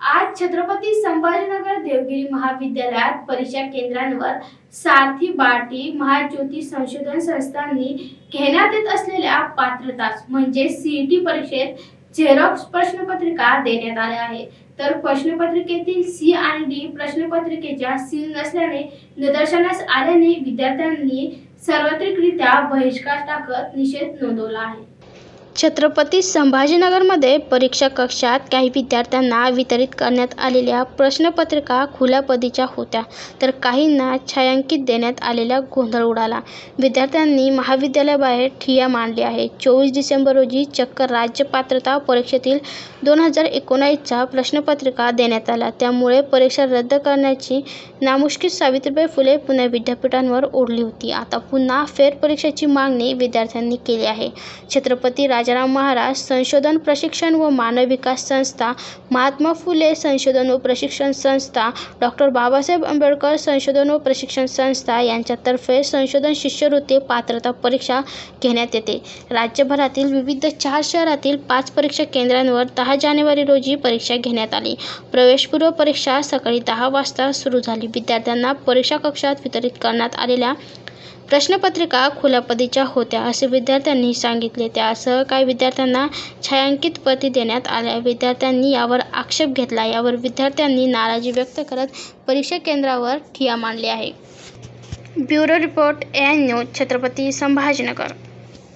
आज छत्रपती संभाजीनगर देवगिरी महाविद्यालयात परीक्षा केंद्रांवर सारथी बाटी महाज्योती संशोधन संस्थांनी घेण्यात येत असलेल्या पात्रता म्हणजे सीईटी परीक्षेत झेरॉक्स प्रश्नपत्रिका देण्यात आल्या आहे तर प्रश्नपत्रिकेतील सी आणि डी प्रश्नपत्रिकेच्या सील नसल्याने निदर्शनास आल्याने विद्यार्थ्यांनी सार्वत्रिकरित्या बहिष्कार टाकत निषेध नोंदवला आहे. छत्रपती संभाजीनगरमध्ये परीक्षा कक्षात काही विद्यार्थ्यांना वितरित करण्यात आलेल्या प्रश्नपत्रिका खुल्या पदीच्या होत्या तर काहींना छायांकित देण्यात आलेल्या गोंधळ उडाला. विद्यार्थ्यांनी महाविद्यालयाबाहेर ठिय्या मांडली आहे चोवीस डिसेंबर रोजी चक्क राज्य पात्रता परीक्षेतील दोन हजार एकोणावीसचा प्रश्नपत्रिका देण्यात आला. त्यामुळे परीक्षा रद्द करण्याची नामुष्की सावित्रीबाई फुले पुणे विद्यापीठांवर ओढली होती. आता पुन्हा फेरपरीक्षेची मागणी विद्यार्थ्यांनी केली आहे. छत्रपती राजाराम महाराज संशोधन प्रशिक्षण व मानव विकास संस्था महात्मा फुले संशोधन व प्रशिक्षण संस्था डॉक्टर बाबासाहेब आंबेडकर संशोधन व प्रशिक्षण संस्था यांच्यातर्फे संशोधन शिष्यवृत्ती पात्रता परीक्षा घेण्यात येते. राज्यभरातील विविध चार शहरातील पाच परीक्षा केंद्रांवर दहा जानेवारी रोजी परीक्षा घेण्यात आली. प्रवेशपूर्व परीक्षा सकाळी दहा वाजता सुरू झाली. विद्यार्थ्यांना परीक्षा कक्षात वितरित करण्यात आलेल्या प्रश्नपत्रिका खुल्यापदीच्या होत्या असे विद्यार्थ्यांनी सांगितले. त्यासह काही विद्यार्थ्यांना छायांकित प्रती देण्यात आल्या. विद्यार्थ्यांनी यावर आक्षेप घेतला. यावर विद्यार्थ्यांनी नाराजी व्यक्त करत परीक्षा केंद्रावर ठिय्या मांडली आहे. Bureau report N news Chhatrapati Sambhajinagar.